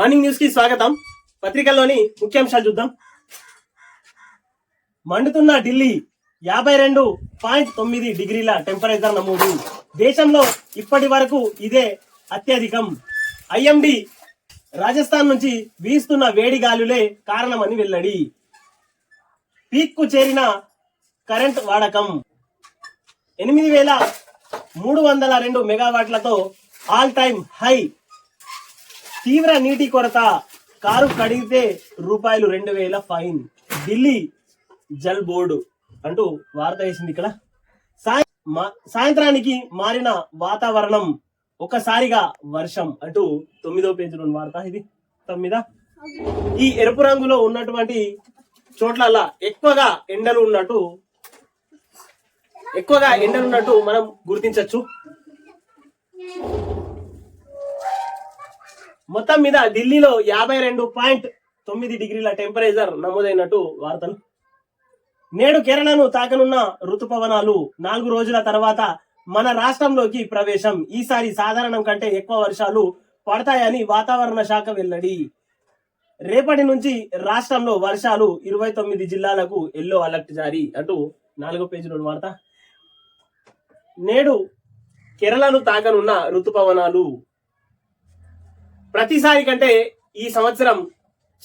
Morning న్యూస్కి స్వాగతం. పత్రికల్లోని ముఖ్యాంశాలు చూద్దాం. మండుతున్న ఢిల్లీ యాభై రెండు పాయింట్ తొమ్మిది డిగ్రీల టెంపరేచర్ నమోదు. దేశంలో ఇప్పటి వరకు ఇదే అత్యధికం. ఐఎండి రాజస్థాన్ నుంచి వీస్తున్న వేడి గాలులే కారణమని వెల్లడి. పీక్కు చేరిన కరెంట్ వాడకం. ఎనిమిది వేల మూడు వందల రెండు మెగావాట్లతో ఆల్ టైమ్ హై తీవ్ర నీటి కొరత. కారు కడిగితే రూపాయలు రెండు వేల ఫైన్. ఢిల్లీ జల్ బోర్డు అంటూ వార్త వేసింది ఇక్కడ. మా- సాయంత్రానికి మారిన వాతావరణం ఒకసారిగా వర్షం అంటూ తొమ్మిదో పేజీలో వార్త ఇది. తొమ్మిదా? ఈ ఎరుపు రంగులో ఉన్నటువంటి చోట్లల్లా ఎక్కువగా ఎండలు ఉన్నట్టు ఎక్కువగా ఎండలు ఉన్నట్టు మనం గుర్తించవచ్చు మొత్తం మీద ఢిల్లీలో యాభై రెండు పాయింట్ తొమ్మిది డిగ్రీల టెంపరేచర్ నమోదైనట్టు వార్తలు. నేడు కేరళను తాకనున్న ఋతుపవనాలు నాలుగు రోజుల తర్వాత మన రాష్ట్రంలోకి ప్రవేశం. ఈసారి సాధారణం కంటే ఎక్కువ వర్షాలు పడతాయని వాతావరణ శాఖ వెల్లడి. రేపటి నుంచి రాష్ట్రంలో వర్షాలు ఇరవై తొమ్మిది జిల్లాలకు ఎల్లో అలర్ట్ జారీ అంటూ నాలుగో పేజీలో వార్త. నేడు కేరళను తాకనున్న ఋతుపవనాలు ప్రతిసారి కంటే ఈ సంవత్సరం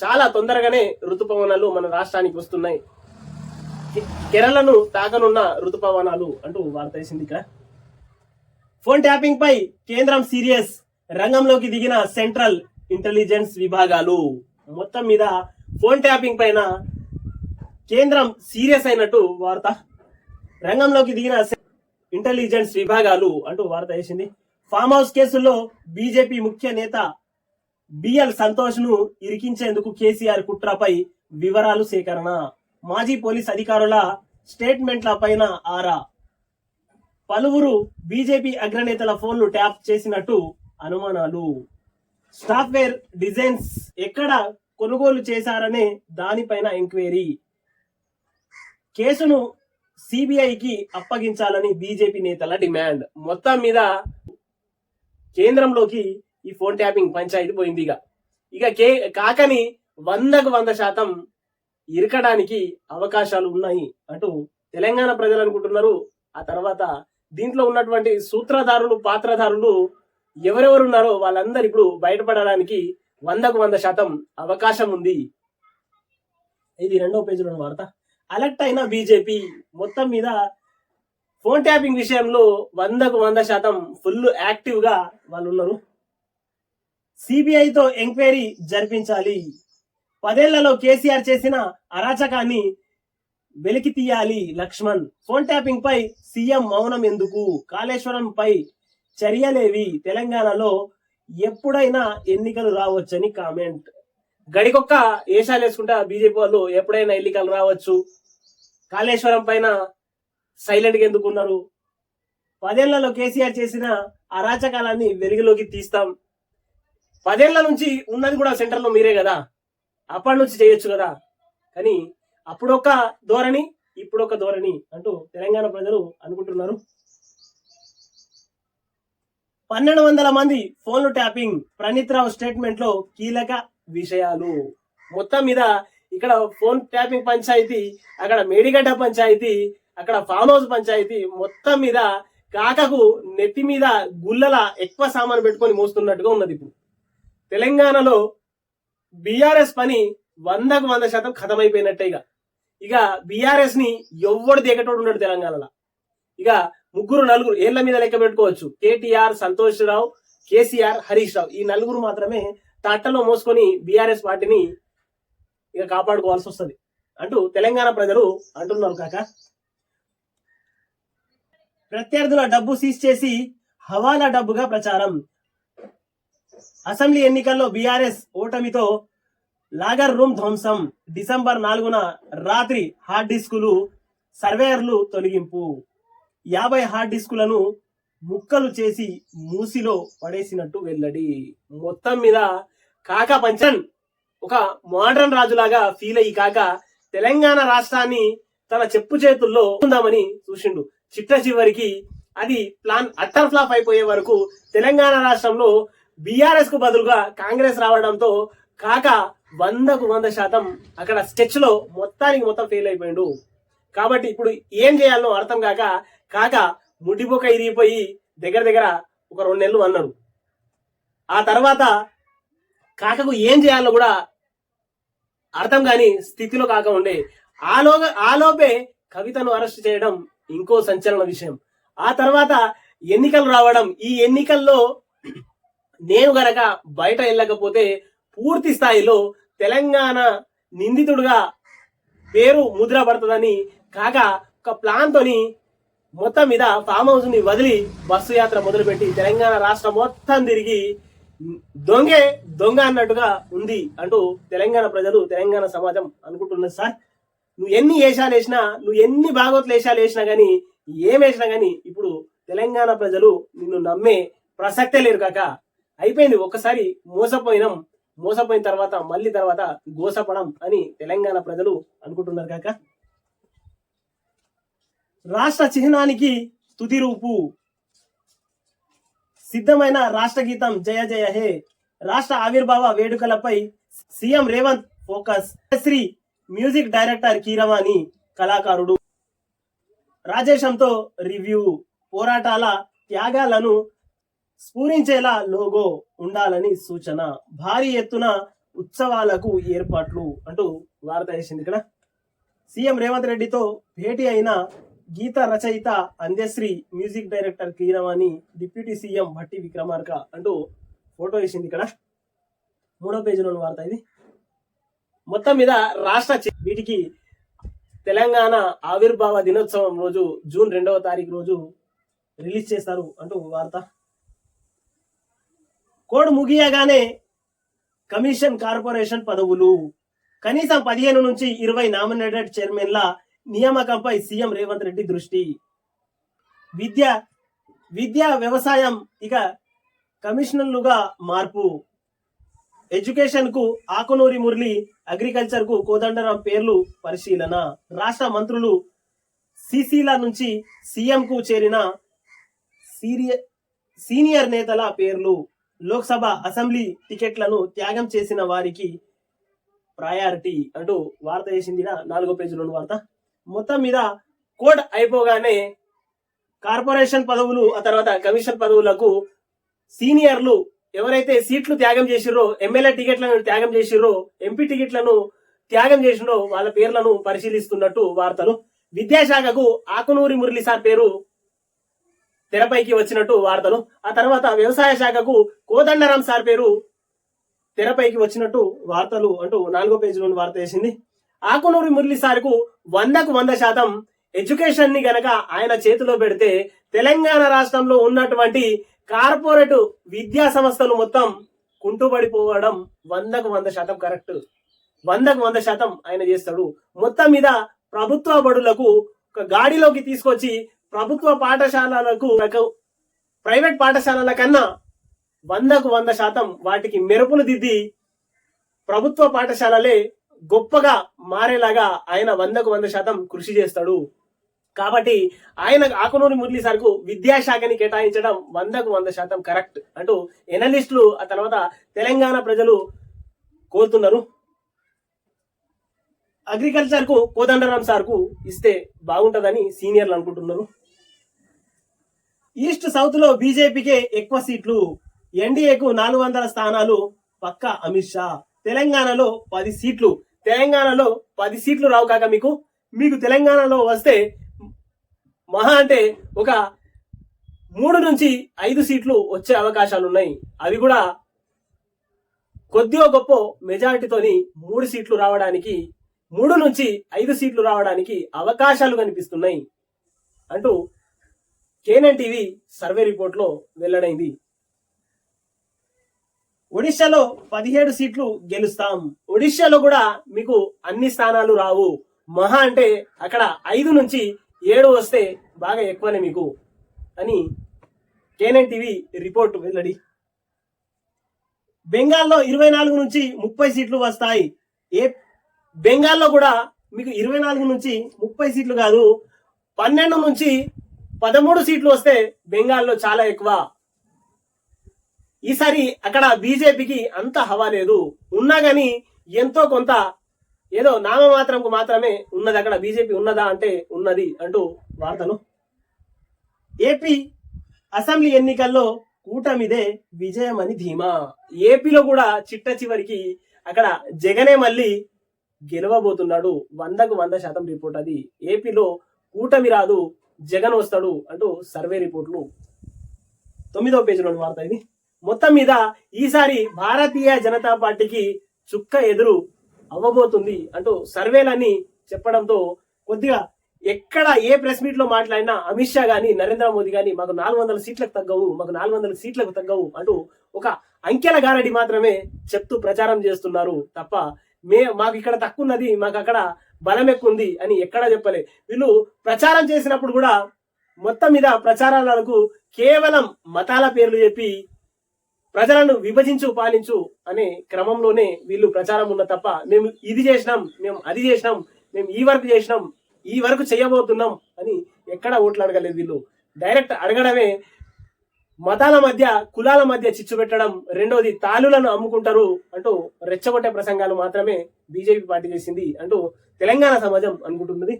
చాలా తొందరగానే ఋతుపవనాలు మన రాష్ట్రానికి వస్తున్నాయి. కే- కేరళను తాకనున్న ఋతుపవనాలు అంటూ వార్త వేసింది ఇక్కడ. ఫోన్ ట్యాపింగ్ పై కేంద్రం సీరియస్ రంగంలోకి దిగిన సెంట్రల్ ఇంటెలిజెన్స్ విభాగాలు. మొత్తం మీద ఫోన్ ట్యాపింగ్ పైన కేంద్రం సీరియస్ అయినట్టు వార్త. రంగంలోకి దిగిన సె- ఇంటెలిజెన్స్ విభాగాలు అంటూ వార్త వేసింది. ఫామ్ హౌస్ కేసుల్లో బీజేపీ ముఖ్య నేత బిఎల్ సంతోష్ను ఇరికించేందుకు కేసీఆర్ కుట్రపై వివరాలు సేకరణ. మాజీ పోలీస్ అధికారుల స్టేట్మెంట్ల పైన ఆరా. పలువురు బీజేపీ అగ్రనేతల ఫోన్లు ట్యాప్ చేసినట్టు అనుమానాలు. సాఫ్ట్వేర్ డిజైన్స్ ఎక్కడ కొనుగోలు చేశారనే దానిపైన ఎంక్వైరీ. కేసును సిబిఐకి అప్పగించాలని బీజేపీ నేతల డిమాండ్. మొత్తం మీద కేంద్రంలోకి ఈ ఫోన్ ట్యాపింగ్ పంచాయతీ పోయింది ఇక. ఇక కే కాకని వందకు వంద శాతం ఇరకడానికి అవకాశాలు ఉన్నాయి అంటూ తెలంగాణ ప్రజలు అనుకుంటున్నారు. ఆ తర్వాత దీంట్లో ఉన్నటువంటి సూత్రధారులు పాత్రధారులు ఎవరెవరు ఉన్నారో వాళ్ళందరూ ఇప్పుడు బయటపడడానికి వందకు వంద శాతం అవకాశం ఉంది. ఇది రెండవ పేజీలో ఉన్న వార్త. అలర్ట్ అయిన బీజేపీ మొత్తం మీద ఫోన్ ట్యాపింగ్ విషయంలో వందకు వంద శాతం ఫుల్ యాక్టివ్గా వాళ్ళు ఉన్నారు సిబిఐతో ఎంక్వైరీ జరిపించాలి. పదేళ్ళలో కేసీఆర్ చేసిన అరాచకాన్ని వెలికి తీయాలి లక్ష్మణ్. ఫోన్ ట్యాపింగ్ పై సీఎం మౌనం ఎందుకు? కాళేశ్వరం పై చర్యలేవి? తెలంగాణలో ఎప్పుడైనా ఎన్నికలు రావచ్చని కామెంట్. గడికొక్క ఏషాలు వేసుకుంటా బీజేపీ వాళ్ళు ఎప్పుడైనా ఎన్నికలు రావచ్చు? కాళేశ్వరం పైన సైలెంట్గా ఎందుకున్నారు పదేళ్ళలో కేసీఆర్ చేసిన అరాచకాలాన్ని వెలుగులోకి తీస్తాం. పదేళ్ళ నుంచి ఉన్నది కూడా సెంటర్లో మీరే కదా? అప్పటి నుంచి చేయొచ్చు కదా? కానీ అప్పుడొక ధోరణి ఇప్పుడొక ధోరణి అంటూ తెలంగాణ ప్రజలు అనుకుంటున్నారు. పన్నెండు వందల మంది ఫోన్లు ట్యాపింగ్ ప్రణీత్ రావు స్టేట్మెంట్లో కీలక విషయాలు. మొత్తం మీద ఇక్కడ ఫోన్ ట్యాపింగ్ పంచాయతీ అక్కడ మేడిగడ్డ పంచాయతీ అక్కడ ఫామ్ హౌస్ పంచాయతీ మొత్తం మీద కాకకు నెత్తి మీద గుల్లల ఎక్కువ సామాను పెట్టుకొని మోస్తున్నట్టుగా ఉన్నది ఇప్పుడు. తెలంగాణలో బీఆర్ఎస్ పని వందకు వంద శాతం ఖతమైపోయినట్టే ఇక. ఇక బీఆర్ఎస్ని ఎవ్వడు దిగటోడు ఉన్నాడు తెలంగాణలో. ఇక ముగ్గురు నలుగురు ఏళ్ళ మీద లెక్క పెట్టుకోవచ్చు. కేటీఆర్ సంతోష్ రావు కేసీఆర్ హరీష్ రావు ఈ నలుగురు మాత్రమే తట్టలో మోసుకొని బీఆర్ఎస్ పార్టీని ఇక కాపాడుకోవాల్సి వస్తుంది. అంటూ తెలంగాణ ప్రజలు అంటున్నారు కాక. ప్రత్యర్థుల డబ్బు సీజ్ చేసి హవాలా డబ్బుగా ప్రచారం. అసెంబ్లీ ఎన్నికల్లో బీఆర్ఎస్ ఓటమితో లాగర్ రూమ్ ధ్వంసం. డిసెంబర్ నాలుగున రాత్రి హార్డ్ డిస్కులు సర్వేయర్లు తొలగింపు. యాభై హార్డ్ డిస్కులను ముక్కలు చేసి మూసిలో పడేసినట్టు వెల్లడి. మొత్తం మీద కాక పంచన్ ఒక మోడర్న్ రాజులాగా ఫీల్ అయ్యి కాక తెలంగాణ రాష్ట్రాన్ని తన చెప్పు చేతుల్లో ఉందామని చూసిండు. చిట్ట చివరికి అది ప్లాన్ అట్టర్ ఫ్లాప్ అయిపోయే వరకు తెలంగాణ రాష్ట్రంలో బీఆర్ఎస్కు బదులుగా కాంగ్రెస్ రావడంతో కాక వందకు వంద శాతం అక్కడ స్కెచ్లో మొత్తానికి మొత్తం ఫెయిల్ అయిపోయిండు. కాబట్టి ఇప్పుడు ఏం చేయాలనో అర్థం కాక కాక ముడ్డిపోక ఇరిగిపోయి దగ్గర దగ్గర ఒక రెండు నెలలు అన్నాడు ఆ తర్వాత కాకకు ఏం చేయాలో కూడా అర్థం కాని స్థితిలో కాక ఉండే. ఆలో ఆలోపే కవితను అరెస్ట్ చేయడం ఇంకో సంచలన విషయం. ఆ తర్వాత ఎన్నికలు రావడం ఈ ఎన్నికల్లో నేను గనక బయట వెళ్ళకపోతే పూర్తి స్థాయిలో తెలంగాణ నిందితుడుగా పేరు ముద్ర పడుతుందని కాక ఒక ప్లాన్తోని మొత్తం మీద ఫామ్ హౌస్ని వదిలి బస్సు యాత్ర మొదలుపెట్టి తెలంగాణ రాష్ట్రం మొత్తం తిరిగి దొంగే దొంగ అన్నట్టుగా ఉంది అంటూ తెలంగాణ ప్రజలు తెలంగాణ సమాజం అనుకుంటున్నది సార్ నువ్వు ఎన్ని వేషాలు వేసినా నువ్వు ఎన్ని భాగవతులు వేషాలు వేసినా కానీ ఏం వేసినా కానీ ఇప్పుడు తెలంగాణ ప్రజలు నిన్ను నమ్మే ప్రసక్తే లేరు కాక. అయిపోయింది. ఒక్కసారి మోసపోయినాం. మోసపోయిన తర్వాత మళ్ళీ తర్వాత గోసపడం అని తెలంగాణ ప్రజలు అనుకుంటున్నారు కాక. రాష్ట్ర చిహ్నానికి తుది రూపు. సిద్ధమైన రాష్ట్ర గీతం జయ జయ హే. రాష్ట్ర ఆవిర్భావ వేడుకలపై CM Revanth focus. Shri music director Keeravani కళాకారుడు. రాజేశంతో రివ్యూ. పోరాటాల త్యాగాలను స్ఫూరించేలా లోగో ఉండాలని సూచన. భారీ ఎత్తున ఉత్సవాలకు ఏర్పాట్లు అంటూ వార్త వేసింది ఇక్కడ. సీఎం రేవంత్ రెడ్డితో భేటీ అయిన గీత రచయిత Andesri music director Keeravani deputy CM Bhatti Vikramarka అంటూ ఫోటో వేసింది ఇక్కడ. మూడో పేజీలోని వార్త ఇది. మొత్తం మీద రాష్ట్ర వీటికి తెలంగాణ ఆవిర్భావ దినోత్సవం రోజు జూన్ రెండవ తారీఖు రోజు రిలీజ్ చేస్తారు అంటూ వార్త. కోడ్ ముగియగానే కమిషన్ కార్పొరేషన్ పదవులు కనీసం పదిహేను నుంచి ఇరవై నామినేటెడ్ చైర్మన్ల నియామకంపై సీఎం రేవంత్ రెడ్డి దృష్టి. విద్య విద్య వ్యవసాయం ఇక కమిషనర్లుగా మార్పు. ఎడ్యుకేషన్కు ఆకునూరి మురళి అగ్రికల్చర్కు కోదండరాం పేర్లు పరిశీలన. రాష్ట్ర మంత్రులు సిసిల నుంచి సీఎం కు చేరిన సీనియర్ సీనియర్ నేతల పేర్లు. లోక్సభ అసెంబ్లీ టికెట్లను త్యాగం చేసిన వారికి ప్రయారిటీ అంటూ వార్త వేసింది నాలుగో పేజీలోని వార్త. మొత్తం మీద కోడ్ అయిపోగానే కార్పొరేషన్ పదవులు ఆ తర్వాత కమిషన్ పదవులకు సీనియర్లు ఎవరైతే సీట్లు త్యాగం చేసిర్రో ఎమ్మెల్యే టికెట్లను త్యాగం చేసిర్రో ఎంపీ టికెట్లను త్యాగం చేసిరో వాళ్ళ పేర్లను పరిశీలిస్తున్నట్టు వార్తలు. విద్యాశాఖకు ఆకునూరి మురళి సార్ పేరు తెరపైకి వచ్చినట్టు వార్తలు. ఆ తర్వాత వ్యవసాయ శాఖకు కోదండరాం సార్ పేరు తెరపైకి వచ్చినట్టు వార్తలు అంటూ నాలుగో పేజీలోని వార్త వేసింది. ఆకునూరి మురళి సార్కు వందకు వంద శాతం ఎడ్యుకేషన్ని గనక ఆయన చేతిలో పెడితే తెలంగాణ రాష్ట్రంలో ఉన్నటువంటి కార్పొరేట్ విద్యా సంస్థలు మొత్తం కుంటుపడిపోవడం వందకు వంద శాతం కరెక్ట్. వందకు వంద శాతం ఆయన చేస్తాడు. మొత్తం మీద ప్రభుత్వ బడులకు ఒక గాడిలోకి తీసుకొచ్చి ప్రభుత్వ పాఠశాలలకు ఒక ప్రైవేట్ పాఠశాలల కన్నా వందకు వంద శాతం వాటికి మెరుపులు దిద్ది ప్రభుత్వ పాఠశాలలే గొప్పగా మారేలాగా ఆయన వందకు వంద శాతం కృషి చేస్తాడు. కాబట్టి ఆయన ఆకునూరి మురళి సార్కు విద్యాశాఖని కేటాయించడం వందకు వంద శాతం కరెక్ట్ అంటూ ఎనలిస్టులు ఆ తర్వాత తెలంగాణ ప్రజలు కోరుతున్నారు. అగ్రికల్చర్కు కోదండరాం సార్కు ఇస్తే బాగుంటుందని సీనియర్లు అనుకుంటున్నారు. ఈస్ట్ సౌత్లో బీజేపీకే ఎక్కువ సీట్లు ఎన్డీఏకు నాలుగు వందల స్థానాలు పక్క అమిత్ షా. తెలంగాణలో పది సీట్లు. తెలంగాణలో పది సీట్లు రావు కాక మీకు. మీకు తెలంగాణలో వస్తే మహా అంటే ఒక మూడు నుంచి ఐదు సీట్లు వచ్చే అవకాశాలు ఉన్నాయి. అవి కూడా కొద్దిగా గొప్ప మెజారిటీతోని మూడు సీట్లు రావడానికి మూడు నుంచి ఐదు సీట్లు రావడానికి అవకాశాలు కనిపిస్తున్నాయి. అంటూ కేనన్ టీవీ సర్వే రిపోర్ట్లో వెల్లడైంది. ఒడిశాలో పదిహేడు సీట్లు గెలుస్తాం. ఒడిశాలో కూడా మీకు అన్ని స్థానాలు రావు. మహా అంటే అక్కడ ఐదు నుంచి ఏడు వస్తే బాగా ఎక్కువనే మీకు అని కేనన్ టీవీ రిపోర్ట్ వెల్లడి. బెంగాల్లో ఇరవై నాలుగు నుంచి ముప్పై సీట్లు వస్తాయి. ఏ బెంగాల్లో కూడా మీకు ఇరవై నాలుగు నుంచి ముప్పై సీట్లు కాదు పన్నెండు నుంచి పదమూడు సీట్లు వస్తే బెంగాల్లో చాలా ఎక్కువ. ఈసారి అక్కడ బీజేపీకి అంత హవా లేదు. ఉన్నా గాని ఎంతో కొంత ఏదో నామమాత్రంకు మాత్రమే ఉన్నది అక్కడ. బీజేపీ ఉన్నదా అంటే ఉన్నది అంటూ వార్తలు. ఏపీ అసెంబ్లీ ఎన్నికల్లో కూటమిదే విజయం అని ధీమా. ఏపీలో కూడా చిట్ట చివరికి అక్కడ జగనే మళ్ళీ గెలవబోతున్నాడు. వందకు వంద శాతం రిపోర్ట్ అది. ఏపీలో కూటమి రాదు. జగన్ వస్తాడు అంటూ సర్వే రిపోర్ట్లు. తొమ్మిదో పేజీలోని వార్త ఇది. మొత్తం మీద ఈసారి భారతీయ జనతా పార్టీకి చుక్క ఎదురు అవ్వబోతుంది అంటూ సర్వేలని చెప్పడంతో కొద్దిగా ఎక్కడ ఏ ప్రెస్ మీట్లో మాట్లాడినా అమిత్ షా గాని నరేంద్ర మోదీ గాని మాకు నాలుగు వందల సీట్లకు తగ్గవు మాకు నాలుగు వందల సీట్లకు తగ్గవు అంటూ ఒక అంకెల గారడి మాత్రమే చెప్తూ ప్రచారం చేస్తున్నారు తప్ప మే మాకు ఇక్కడ తక్కువ ఉన్నది మాకు అక్కడ బలం ఎక్కువ ఉంది అని ఎక్కడా చెప్పలే. వీళ్ళు ప్రచారం చేసినప్పుడు కూడా మొత్తం మీద ప్రచారాలకు కేవలం మతాల పేర్లు చెప్పి ప్రజలను విభజించు పాలించు అనే క్రమంలోనే వీళ్ళు ప్రచారం ఉన్న తప్ప మేము ఇది చేసినాం మేము అది చేసినాం మేము ఈ వర్క్ చేసినాం ఈ వరకు చేయబోతున్నాం అని ఎక్కడా ఓట్లు అడగలేదు వీళ్ళు. డైరెక్ట్ అడగడమే మతాల మధ్య కులాల మధ్య చిచ్చు పెట్టడం రెండోది తాలులను అమ్ముకుంటారు అంటూ రెచ్చగొట్టే ప్రసంగాలు మాత్రమే బీజేపీ పార్టీ చేసింది అంటూ తెలంగాణ సమాజం అనుకుంటున్నది.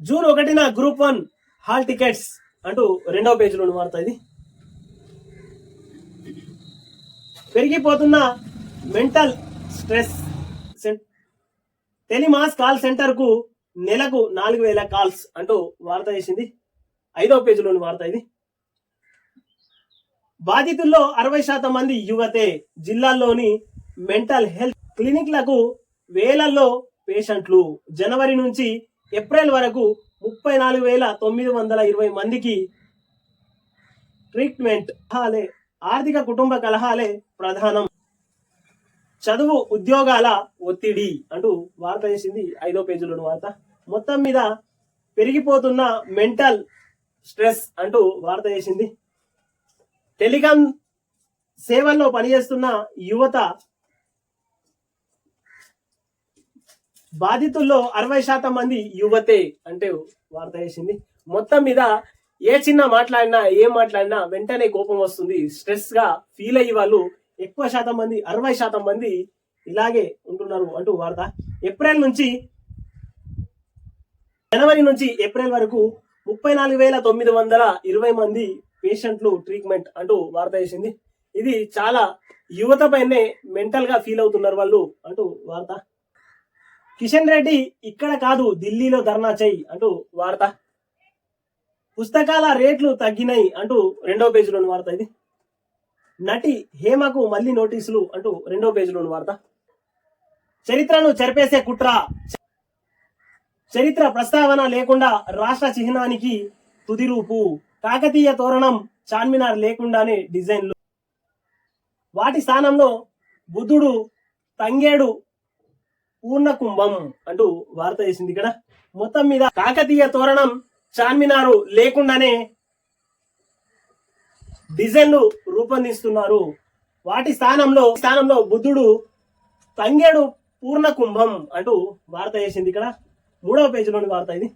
జూన్ ఒకటిన గ్రూప్ వన్ హాల్ టికెట్స్ అంటూ రెండవ పేజీలో వార్త ఇది పెరిగిపోతున్న మెంటల్ స్ట్రెస్ టెలిమాస్ కాల్ సెంటర్కు నెలకు నాలుగు వేల కాల్స్ అంటూ వార్త చేసింది. ఐదవ పేజీలోని వార్త ఇది బాధితుల్లో అరవై శాతం మంది యువతే. జిల్లాల్లోని మెంటల్ హెల్త్ క్లినిక్లకు వేలల్లో పేషెంట్లు. జనవరి నుంచి ఏప్రిల్ వరకు ముప్పై నాలుగు వేల తొమ్మిది వందల ఇరవై మందికి ట్రీట్మెంట్ కలహాలే ఆర్థిక కుటుంబ కలహాలే ప్రధానం. చదువు ఉద్యోగాల ఒత్తిడి అంటూ వార్త చేసింది ఐదో పేజీలోని వార్త. మొత్తం మీద పెరిగిపోతున్న మెంటల్ స్ట్రెస్ అంటూ వార్త చేసింది టెలికాం సేవల్లో పనిచేస్తున్న యువత బాధితుల్లో అరవై శాతం మంది యువతే అంటే వార్త వేసింది. మొత్తం మీద ఏ చిన్న మాట్లాడినా ఏం మాట్లాడినా వెంటనే కోపం వస్తుంది. స్ట్రెస్గా ఫీల్ అయ్యి వాళ్ళు ఎక్కువ శాతం మంది అరవై శాతం మంది ఇలాగే ఉంటున్నారు అంటూ వార్త. ఏప్రిల్ నుంచి జనవరి నుంచి ఏప్రిల్ వరకు ముప్పై నాలుగు వేల తొమ్మిది వందల ఇరవై మంది పేషెంట్లు ట్రీట్మెంట్ అంటూ వార్త వేసింది. ఇది చాలా యువత పైనే మెంటల్గా ఫీల్ అవుతున్నారు వాళ్ళు అంటూ వార్త. కిషన్ రెడ్డి ఇక్కడ కాదు ఢిల్లీలో ధర్నా చేయి అంటూ వార్త. పుస్తకాల రేట్లు తగ్గినాయి అంటూ రెండో పేజీలోని వార్త ఇది. నటి హేమకు మళ్ళీ నోటీసులు అంటూ రెండో పేజీలోని వార్త. చరిత్రను చెరిపేసే కుట్ర. చరిత్ర ప్రస్తావన లేకుండా రాష్ట్ర చిహ్నానికి తుది రూపు కాకతీయ తోరణం చార్మినార్ లేకుండానే డిజైన్లు. వాటి స్థానంలో బుద్ధుడు తంగేడు పూర్ణ కుంభం అంటూ వార్త చేసింది ఇక్కడ. మొత్తం మీద కాకతీయ తోరణం చార్మినారు లేకుండానే డిజైన్లు రూపొందిస్తున్నారు. వాటి స్థానంలో స్థానంలో బుద్ధుడు తంగేడు పూర్ణ కుంభం అంటూ వార్త చేసింది ఇక్కడ. మూడవ పేజీలోని వార్త ఇది.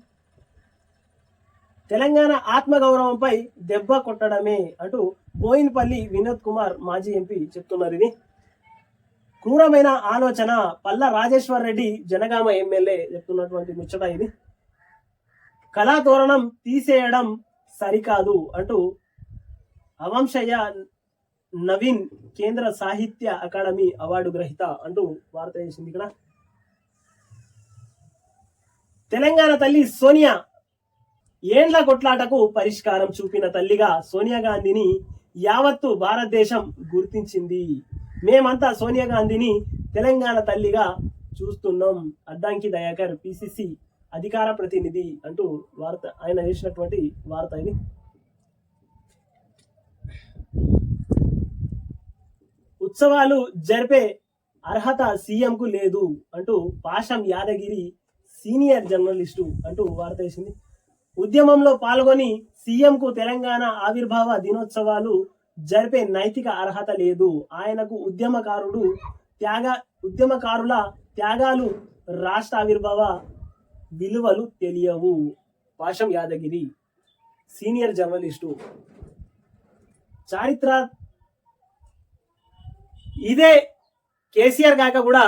తెలంగాణ ఆత్మగౌరవంపై దెబ్బ కొట్టడమే అంటూ బోయిన్పల్లి వినోద్ కుమార్ మాజీ ఎంపీ చెప్తున్నారు ఇది. క్రూరమైన ఆలోచన పల్ల రాజేశ్వర్ రెడ్డి జనగామ ఎమ్మెల్యే చెప్తున్నటువంటి ముచ్చట ఇది. కళాతోరణం తీసేయడం సరికాదు అంటూ అవంశయ్య నవీన్ కేంద్ర సాహిత్య అకాడమీ అవార్డు గ్రహీత అంటూ వార్త చేసింది ఇక్కడ. తెలంగాణ తల్లి సోనియా ఏండ్ల కొట్లాటకు పరిష్కారం చూపిన తల్లిగా సోనియా గాంధీని యావత్తు భారతదేశం గుర్తించింది. మేమంతా సోనియా గాంధీని తెలంగాణ తల్లిగా చూస్తున్నాం అద్దాంకి దయాకర్ పిసిసి అధికార ప్రతినిధి అంటూ వార్త ఆయన వేసినటువంటి వార్త ఇది. ఉత్సవాలు జరిపే అర్హత సీఎంకు లేదు అంటూ పాషం యాదగిరి సీనియర్ జర్నలిస్టు అంటూ వార్త వేసింది. ఉద్యమంలో పాల్గొని సీఎంకు తెలంగాణ ఆవిర్భావ దినోత్సవాలు జరిపే నైతిక అర్హత లేదు. ఆయనకు ఉద్యమకారుడు త్యాగ ఉద్యమకారుల త్యాగాలు రాష్ట్ర ఆవిర్భావ విలువలు తెలియవు. Pasham Yadagiri senior journalist. చారిత్ర ఇదే కేసీఆర్ కాక కూడా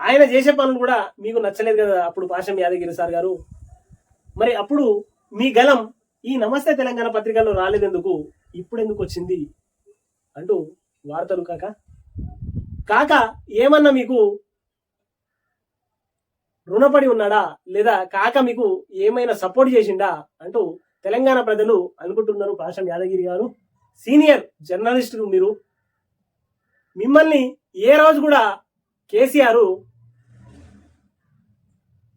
ఆయన చేసే పనులు కూడా మీకు నచ్చలేదు కదా అప్పుడు పాషం యాదగిరి సార్ గారు? మరి అప్పుడు మీ గలం ఈ నమస్తే తెలంగాణ పత్రికల్లో రాలేదెందుకు? ఇప్పుడు ఎందుకు వచ్చింది అంటూ వార్తలు కాక. కాక ఏమన్నా మీకు రుణపడి ఉన్నాడా? లేదా కాక మీకు ఏమైనా సపోర్ట్ చేసిండా? అంటూ తెలంగాణ ప్రజలు అనుకుంటున్నారు పాషం యాదగిరి గారు. సీనియర్ జర్నలిస్టు మీరు. మిమ్మల్ని ఏ రోజు కూడా కేసీఆర్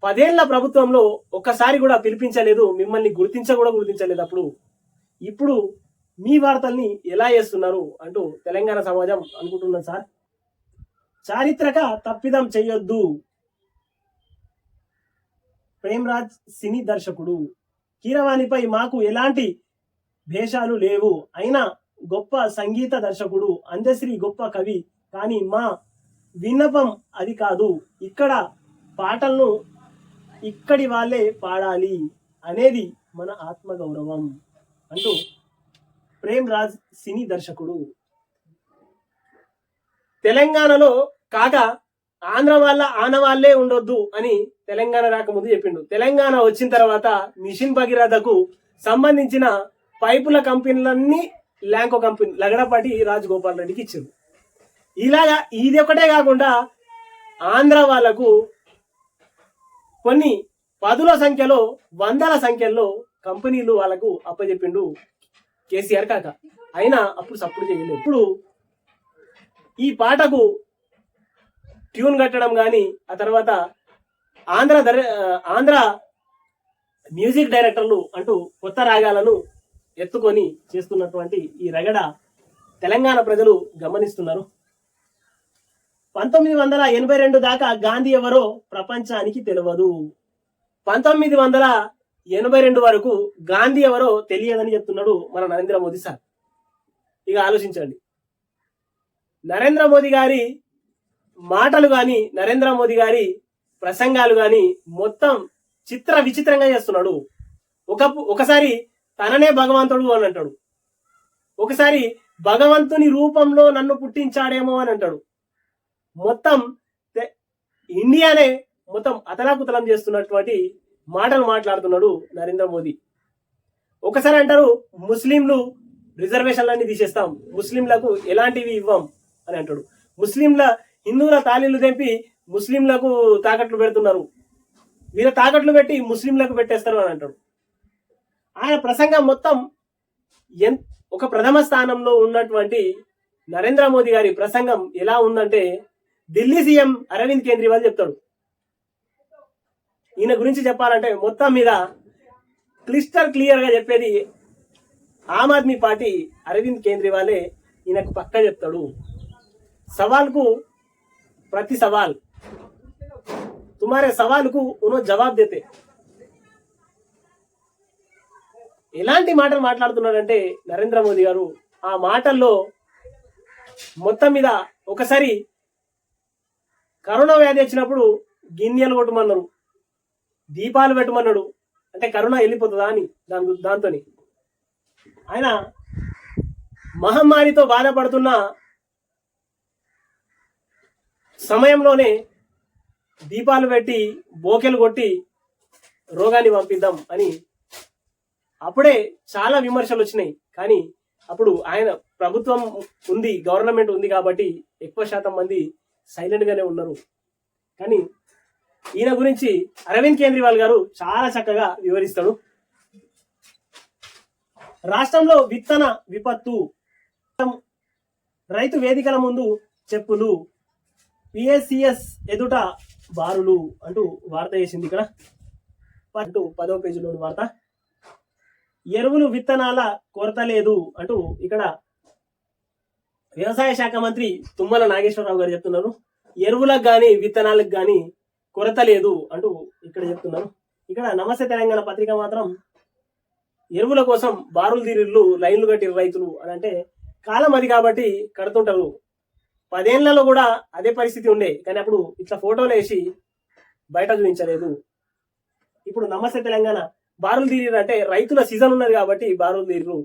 పదేళ్ళ ప్రభుత్వంలో ఒక్కసారి కూడా పిలిపించలేదు మిమ్మల్ని గుర్తించ కూడా గుర్తించలేదు అప్పుడు. ఇప్పుడు మీ వార్తల్ని ఎలా చేస్తున్నారు అంటూ తెలంగాణ సమాజం అనుకుంటున్నాను సార్. చారిత్రక తప్పిదం చేయొద్దు. ప్రేమ్రాజ్ సినీ దర్శకుడు. కీరవాణిపై మాకు ఎలాంటి భేషాలు లేవు. అయినా గొప్ప సంగీత దర్శకుడు అందశ్రీ గొప్ప కవి. కానీ మా విన్నపం అది కాదు. ఇక్కడ పాటలను ఇక్కడి వాళ్ళే పాడాలి అనేది మన ఆత్మగౌరవం అంటూ ప్రేమ్ రాజ్ సినీ దర్శకుడు. తెలంగాణలో కాక ఆంధ్ర వాళ్ళ ఆనవాళ్ళే ఉండొద్దు అని తెలంగాణ రాకముందు చెప్పిండు. తెలంగాణ వచ్చిన తర్వాత మిషన్ భగీరథకు సంబంధించిన పైపుల కంపెనీలన్నీ ల్యాంకో కంపెనీ లగడపాటి రాజగోపాల్ రెడ్డికి ఇచ్చింది ఇలాగా ఇది ఒకటే కాకుండా ఆంధ్ర వాళ్ళకు కొన్ని పదుల సంఖ్యలో వందల సంఖ్యలో కంపెనీలు వాళ్ళకు అప్పచెప్పిండు కేసీఆర్ కాక. అయినా అప్పుడు సప్పుడు చేయలేదు. ఇప్పుడు ఈ పాటకు ట్యూన్ కట్టడం కానీ ఆ తర్వాత ఆంధ్ర ఆంధ్ర మ్యూజిక్ డైరెక్టర్లు అంటూ కొత్త రాగాలను ఎత్తుకొని చేస్తున్నటువంటి ఈ రగడ తెలంగాణ ప్రజలు గమనిస్తున్నారు. పంతొమ్మిది వందల ఎనభై రెండు దాకా గాంధీ ఎవరో ప్రపంచానికి తెలియదు పంతొమ్మిది వందల ఎనభై రెండు వరకు గాంధీ ఎవరో తెలియదని చెప్తున్నాడు మన నరేంద్ర మోదీ సార్. ఇక ఆలోచించండి. నరేంద్ర మోదీ గారి మాటలు గాని నరేంద్ర మోదీ గారి ప్రసంగాలు గాని మొత్తం చిత్ర విచిత్రంగా చేస్తున్నాడు. ఒక ఒకసారి తననే భగవంతుడు అని అంటాడు. ఒకసారి భగవంతుని రూపంలో నన్ను పుట్టించాడేమో అని అంటాడు. మొత్తం తె- ఇండియానే మొత్తం అతలాకుతలం చేస్తున్నటువంటి మాటలు మాట్లాడుతున్నాడు నరేంద్ర మోదీ. ఒకసారి అంటారు ముస్లింలు రిజర్వేషన్లన్నీ తీసేస్తాం ముస్లింలకు ఎలాంటివి ఇవ్వం అని అంటాడు. ముస్లింల హిందువుల తాళీలు తెంపి ముస్లింలకు తాకట్లు పెడుతున్నారు. వీళ్ళ తాకట్లు పెట్టి ముస్లింలకు పెట్టేస్తారు అని అంటాడు. ఆయన ప్రసంగం మొత్తం ఎన్ ఒక ప్రథమ స్థానంలో ఉన్నటువంటి నరేంద్ర మోదీ గారి ప్రసంగం ఎలా ఉందంటే ఢిల్లీ సీఎం అరవింద్ కేజ్రీవాల్ చెప్తాడు. ఈయన గురించి చెప్పాలంటే మొత్తం మీద క్లిస్టర్ క్లియర్గా చెప్పేది ఆమ్ ఆద్మీ పార్టీ అరవింద్ కేజ్రీవాలే ఈయనకు పక్క చెప్తాడు. సవాల్కు ప్రతి సవాల్. తుమారే సవాల్కు ఉనో జవాబ్ దేతే. ఎలాంటి మాటలు మాట్లాడుతున్నాడంటే నరేంద్ర మోదీ గారు ఆ మాటల్లో మొత్తం మీద ఒకసారి కరోనా వ్యాధి వచ్చినప్పుడు గిన్నెలు కొట్టమన్నారు దీపాలు పెట్టమన్నాడు. అంటే కరోనా వెళ్ళిపోతుందా అని దాని దాంతో ఆయన మహమ్మారితో బాధపడుతున్న సమయంలోనే దీపాలు పెట్టి బోకెలు కొట్టి రోగాన్ని పంపిద్దాం అని అప్పుడే చాలా విమర్శలు వచ్చినాయి. కానీ అప్పుడు ఆయన ప్రభుత్వం ఉంది గవర్నమెంట్ ఉంది కాబట్టి ఎక్కువ శాతం మంది సైలెంట్గానే ఉన్నారు. కానీ ఈయన గురించి అరవింద్ కేజ్రీవాల్ గారు చాలా చక్కగా వివరిస్తాడు. రాష్ట్రంలో విత్తన విపత్తు రైతు వేదికల ముందు చెప్పులు పిఎస్సిఎస్ ఎదుట బారులు అంటూ వార్త వేసింది ఇక్కడ. అంటూ పదో పేజీలోని వార్త. ఎరువులు విత్తనాల కొరత లేదు అంటూ ఇక్కడ వ్యవసాయ శాఖ మంత్రి తుమ్మల నాగేశ్వరరావు గారు చెప్తున్నారు ఎరువులకు కానీ విత్తనాలకు కానీ కొరత లేదు అంటూ ఇక్కడ చెప్తున్నారు. ఇక్కడ నమస్తే తెలంగాణ పత్రిక మాత్రం ఎరువుల కోసం బారులు తీరిళ్ళు లైన్లు కట్టి రైతులు అని అంటే కాలం అది కాబట్టి కడుతుంటారు. పదేళ్ళలో కూడా అదే పరిస్థితి ఉండే కానీ అప్పుడు ఇట్లా ఫోటోలు వేసి బయట చూపించలేదు. ఇప్పుడు నమస్తే తెలంగాణ బారులు తీరిరు అంటే రైతుల సీజన్ ఉన్నది కాబట్టి బారులు తీరిరు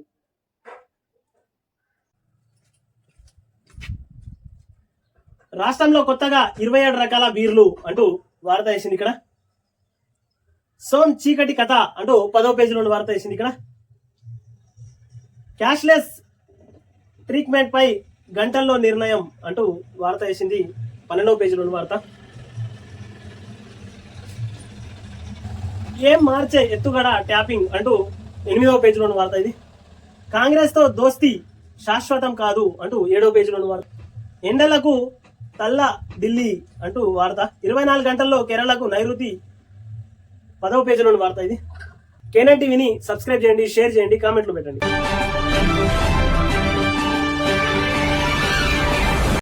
రాష్ట్రంలో కొత్తగా ఇరవై ఏడు రకాల బీర్లు అంటూ వార్త వేసింది ఇక్కడ. సోమ్ చీకటి కథ అంటూ పదో పేజీలో వార్త వేసింది ఇక్కడ. క్యాష్లెస్ ట్రీట్మెంట్ పై గంటల్లో నిర్ణయం అంటూ వార్త వేసింది పన్నెండవ పేజీలో వార్త. ఏం మార్చే ఎత్తుగడ ట్యాపింగ్ అంటూ ఎనిమిదవ పేజీలో వార్త ఇది. కాంగ్రెస్తో దోస్తీ శాశ్వతం కాదు అంటూ ఏడవ పేజీలో ఉన్న వార్త. ఎండలకు తల్ల ఢిల్లీ అంటూ వార్త. ఇరవై నాలుగు గంటల్లో కేరళకు నైరుతి పదవ పేజీలోని వార్త ఇది. కేనన్ టీవీని సబ్స్క్రైబ్ చేయండి షేర్ చేయండి కామెంట్లు పెట్టండి.